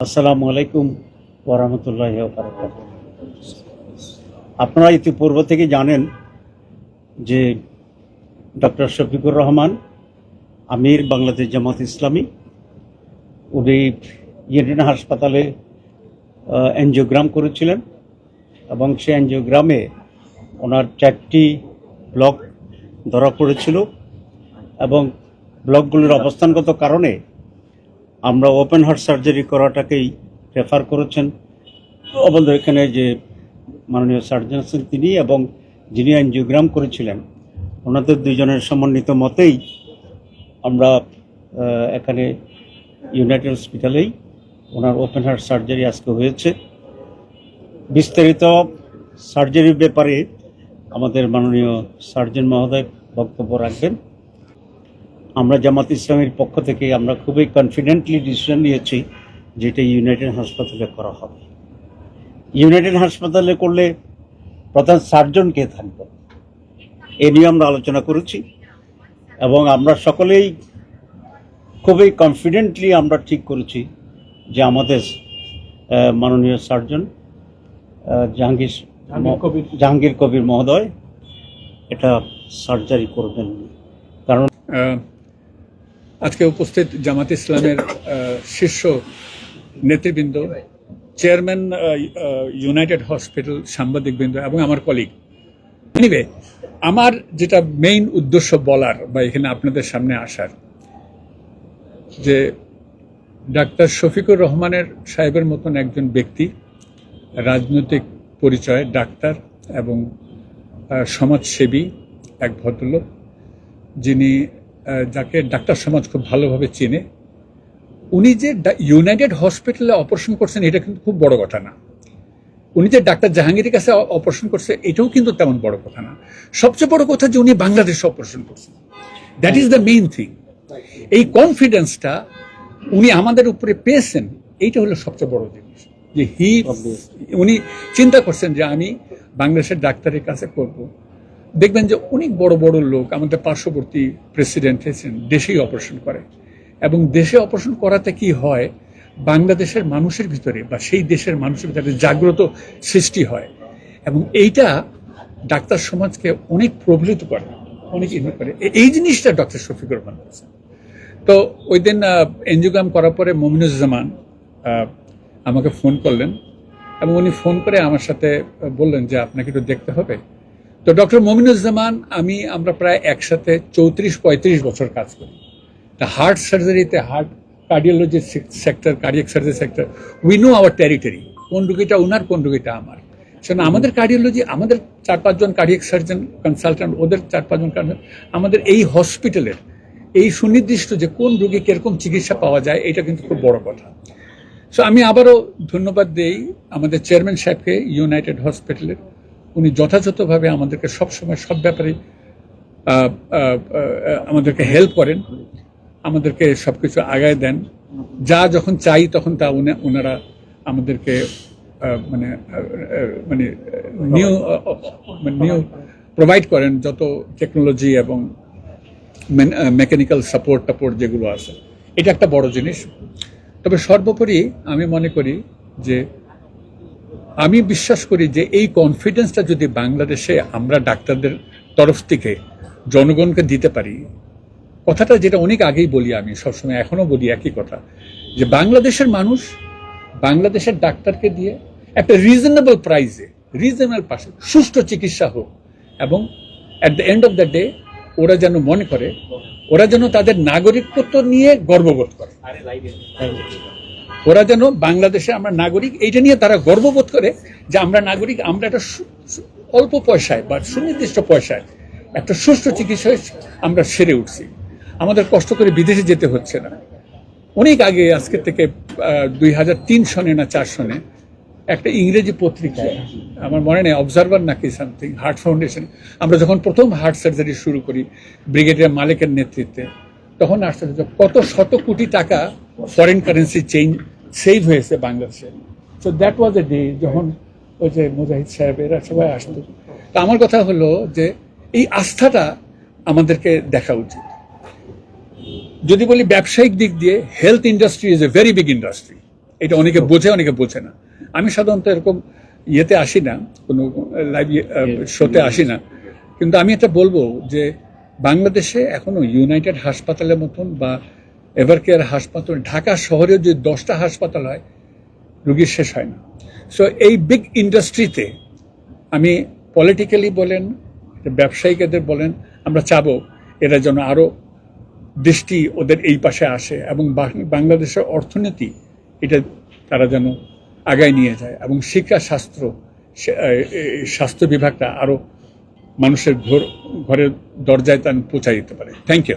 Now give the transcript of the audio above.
আসসালামু আলাইকুম ওরহামতুল্লাহ আপনারা ইতিপূর্ব থেকে জানেন যে ডক্টর শফিকুর রহমান আমির বাংলাদেশ জামাত ইসলামী, উনি ইয়েডেন হাসপাতালে এনজিওগ্রাম করেছিলেন এবং সে এনজিওগ্রামে ওনার চারটি ব্লক ধরা পড়েছিল এবং ব্লকগুলির অবস্থানগত কারণে আমরা ওপেন হার্ট সার্জারি করাটাকেই প্রেফার করেছেন। আমাদের এখানে যে মাননীয় সার্জন আছেন তিনি এবং যিনি অ্যানজিওগ্রাম করেছিলেন, ওনাদের দুজনের সমন্বিত মতেই আমরা এখানে ইউনাইটেড হসপিটালেই ওনার ওপেন হার্ট সার্জারি আজকে হয়েছে। বিস্তারিত সার্জারির ব্যাপারে আমাদের মাননীয় সার্জন মহোদয় বক্তব্য রাখবেন। আমরা জামাত ইসলামের পক্ষ থেকে আমরা খুবই কনফিডেন্টলি ডিসিশন নিয়েছি যেটা ইউনাইটেড হাসপাতালে করা হবে। ইউনাইটেড হাসপাতালে করলে প্রধান সার্জন কে থাকবে? এ নিয়ে আমরা আলোচনা করেছি এবং আমরা সকলেই খুবই কনফিডেন্টলি আমরা ঠিক করেছি যে আমাদের আহ, মাননীয় সার্জন জাহাঙ্গীর জাহাঙ্গীর কবির। জাহাঙ্গীর কবির মহোদয় এটা সার্জারি করবেন। কারণ আজকে উপস্থিত জামাত ইসলামের শীর্ষ নেতৃবৃন্দ, চেয়ারম্যান ইউনাইটেড হসপিটাল সাংবাদিকবৃন্দ এবং আমার কলিগ এনিওয়ে আমার যেটা মেইন উদ্দেশ্য বলার বা এখানে আপনাদের সামনে আসার, যে ডাক্তার শফিকুর রহমানের সাহেবের মতন একজন ব্যক্তি, রাজনৈতিক পরিচয়, ডাক্তার এবং সমাজসেবী এক ভদ্রলোক, যিনি যাকে ডাক্তার সমাজ খুব ভালোভাবে চেনে উনি যে ইউনাইটেড হসপিটালে অপারেশন করছেন এটা কিন্তু খুব বড় কথা না। উনি যে ডাক্তার জাহাঙ্গীরের কাছে অপারেশন করছে এটাও কিন্তু তেমন বড় কথা না। সবচেয়ে বড় কথা যে উনি বাংলাদেশে অপারেশন করছেন। That is the main thing এই কনফিডেন্সটা উনি আমাদের উপরে পেয়েছেন এইটা হলো সবচেয়ে বড় জিনিস। যে হি উনি চিন্তা করছেন যে আমি বাংলাদেশের ডাক্তারের কাছে করব। দেখবেন যে অনেক বড় বড় লোক আমাদের পার্শ্ববর্তী প্রেসিডেন্ট হয়েছেন, দেশেই অপারেশন করে। এবং দেশে অপারেশন করাতে কি হয়? বাংলাদেশের মানুষের ভিতরে বা সেই দেশের মানুষের ভিতরে জাগ্রত সৃষ্টি হয়। এবং এইটা ডাক্তার সমাজকে অনেক প্রবলিত করে, অনেক ইনভেট করে। এই জিনিসটা ডক্টর শফিকুর রহমান করেছেন তো ওই দিন এনজিওগ্রাম করার পরে মমিনুজ্জামান আমাকে ফোন করলেন। এবং উনি ফোন করে আমার সাথে বললেন যে আপনাকে একটু দেখতে হবে। তো ডক্টর মমিনুজ্জামান, আমি, আমরা প্রায় একসাথে চৌত্রিশ, পঁয়ত্রিশ বছর কাজ করি। তা heart সার্জারিতে heart cardiology sector cardiac surgery sector we know our territory কোন রুগীটা ওনার কোন রুগীটা আমার। সেজন্য আমাদের কার্ডিওলজি আমাদের চার পাঁচজন কার্ডিয়াক সার্জন কনসালট্যান্ট ওদের চার পাঁচজন আমাদের এই হসপিটালের এই সুনির্দিষ্ট যে কোন রুগী কীরকম চিকিৎসা পাওয়া যায়, এটা কিন্তু খুব বড় কথা। সো আমি আবারও ধন্যবাদ দেই আমাদের চেয়ারম্যান সাহেবকে ইউনাইটেড হসপিটালের উনি যথাযথভাবে আমাদেরকে সবসময় সব ব্যাপারে আমাদেরকে হেল্প করেন, আমাদেরকে সব কিছু আগায় দেন। যা যখন চাই তখন তা ওনারা আমাদেরকে মানে মানে নিউ নিউ প্রোভাইড করেন যত টেকনোলজি এবং মেকানিক্যাল সাপোর্ট টাপোর্ট যেগুলো আছে। এটা একটা বড় জিনিস। তবে সর্বোপরি আমি মনে করি যে আমি বিশ্বাস করি যে এই কনফিডেন্সটা যদি বাংলাদেশে আমরা ডাক্তারদের তরফ থেকে জনগণকে দিতে পারি, কথাটা যেটা অনেক আগেই বলি আমি, সবসময় এখনও বলি একই কথা, যে বাংলাদেশের মানুষ বাংলাদেশের ডাক্তারকে দিয়ে একটা রিজনেবল প্রাইসে রিজনেবল পাশে সুষ্ঠু চিকিৎসা হোক এবং at the end of the day ওরা যেন মনে করে, ওরা যেন তাদের নাগরিকত্ব নিয়ে গর্ববোধ করে। ওরা যেন বাংলাদেশে আমরা নাগরিক, এইটা নিয়ে তারা গর্ববোধ করে যে আমরা নাগরিক, আমরা একটা অল্প পয়সায় বা সুনির্দিষ্ট পয়সায় একটা সুষ্ঠু চিকিৎসায় আমরা সেরে উঠছি। আমাদের কষ্ট করে বিদেশে যেতে হচ্ছে না। অনেক আগে, আজকে থেকে দুই হাজার তিন সনে না চার সনে একটা ইংরেজি পত্রিকায় আমার মনে নেই অবজারভার নাকি সামথিং হার্ট ফাউন্ডেশন আমরা যখন প্রথম হার্ট সার্জারি শুরু করি ব্রিগেডিয়ার মালিকের নেতৃত্বে, তখন আশ্চর্য কত শত কোটি টাকা ফরেন কারেন্সি চেঞ্জ সেভ হয়েছে বাংলাদেশে। So that was a day যখন ওই যে মুজাহিদ সাহেব এরা সবাই আসতো আমার কথা হলো যে এই আস্থাটা আমাদেরকে দেখা উচিত। যদি বলি ব্যবসায়িক দিক দিয়ে health industry is a very big industry এটা অনেকে বোঝে অনেকে বোঝে না। আমি সাধারণত এরকম ইয়েতে আসি না, কোনো লাইভ শোতে আসি না। কিন্তু আমি এটা বলব যে বাংলাদেশে এখনও ইউনাইটেড হাসপাতালের মতন বা এভারকেয়ার হাসপাতাল, ঢাকা শহরে যে দশটা হাসপাতাল হয় রুগীর শেষ হয় না। সো এই বিগ ইন্ডাস্ট্রিতে আমি পলিটিক্যালি বলেন, ব্যবসায়িকদের বলেন, আমরা চাবো এরা যেন আরও দৃষ্টি ওদের এই পাশে আসে এবং বাংলাদেশের অর্থনীতি এটা তারা যেন আগায় নিয়ে যায় এবং শিক্ষা শাস্ত্র সে- এ- এ- স্বাস্থ্য বিভাগটা আরও মানুষের ঘর, ঘরের দরজায় তান পৌঁছায় দিতে পারে। Thank you